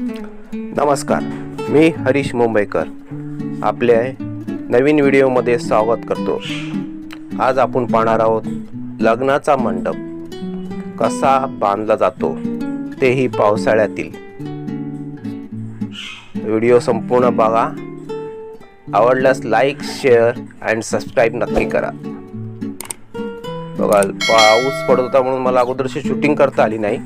नमस्कार मी हरीश मुंबईकर. आपल्या नवीन व्हिडिओमध्ये स्वागत करतो. आज आपण पाहणार आहोत लग्नाचा मंडप कसा बांधला जातो तेही पावसाळ्यातील. व्हिडिओ संपूर्ण बघा. आवडल्यास लाईक शेअर अँड सबस्क्राईब नक्की करा. बघा पाऊस पडत होता म्हणून मला अगोदरशी शूटिंग करता आली नाही.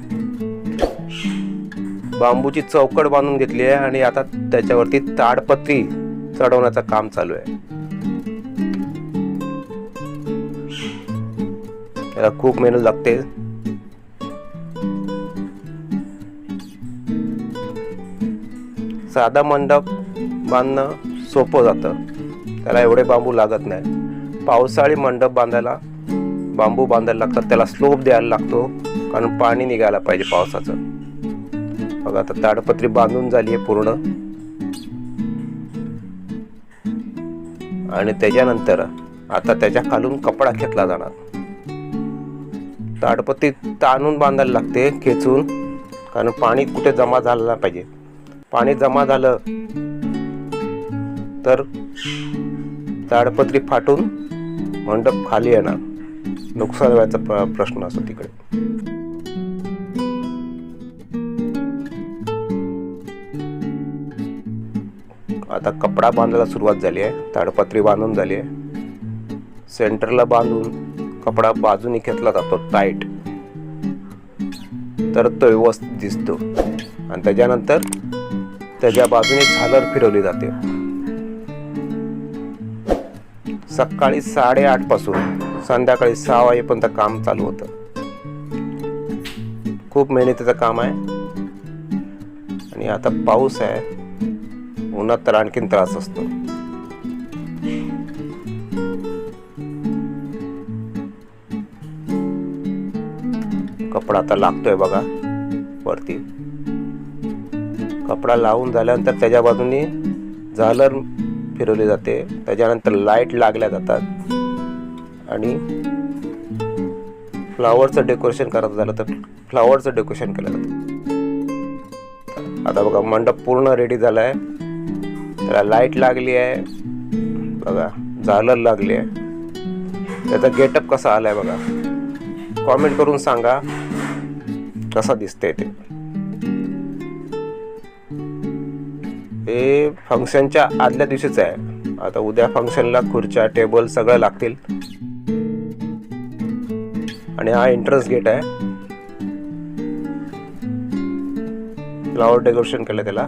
बांबूची चौकट बांधून घेतली आहे आणि आता त्याच्यावरती ताडपत्री चढवण्याचं काम चालू आहे. त्याला खूप मेहनत लागते. साधा मंडप बांधणं सोपं जातं. त्याला एवढे बांबू लागत नाही. पावसाळी मंडप बांधायला बांबू बांधायला लागतात त्याला स्लोप द्यायला लागतो कारण पाणी निघायला पाहिजे पावसाचं. बघा आता ताडपत्री बांधून झाली आहे पूर्ण. आणि त्याच्यानंतर आता त्याच्या खालून कपडा घेतला जाणार. ताडपत्री ताणून बांधायला लागते खेचून कारण पाणी कुठे जमा झालं नाही पाहिजे. पाणी जमा झालं तर ताडपत्री फाटून मंडप खाली येणार. नुकसान व्हायचा प्रश्न असतो तिकडे. आता कपडा बांधायला सुरुवात झाली आहे ताडपत्री बांधून झाली आहे. सेंटरला बांधून कपडा बाजूने घेतला जातो टाईट तर तो व्यवस्थित दिसतो. आणि त्याच्यानंतर त्याच्या बाजूने झालर फिरवली जाते. सकाळी साडेआठपासून संध्याकाळी सहा वाजेपर्यंत काम चालू होतं. खूप मेहनतीचं काम आहे. आणि आता पाऊस आहे. उन्हात तर आणखीन त्रास असतो. कपडा आता लागतोय बघा वरती. कपडा लावून झाल्यानंतर त्याच्या बाजूने झालर फिरवली जाते. त्याच्यानंतर लाइट लागल्या जातात. आणि फ्लावरचं डेकोरेशन करायचं झालं तर फ्लावरचं डेकोरेशन केलं जातं. आता बघा मंडप पूर्ण रेडी झाला आहे त्याला लाइट लागली आहे. बघा झालर लागली आहे. त्याचा गेटअप कसा आलाय बघा. कॉमेंट करून सांगा कसा दिसतंय ते. हे फंक्शनच्या आदल्या दिवशीच आहे. आता उद्या फंक्शनला खुर्च्या टेबल सगळं लागतील. आणि हा एंट्रन्स गेट आहे. फ्लावर डेकोरेशन केलं त्याला.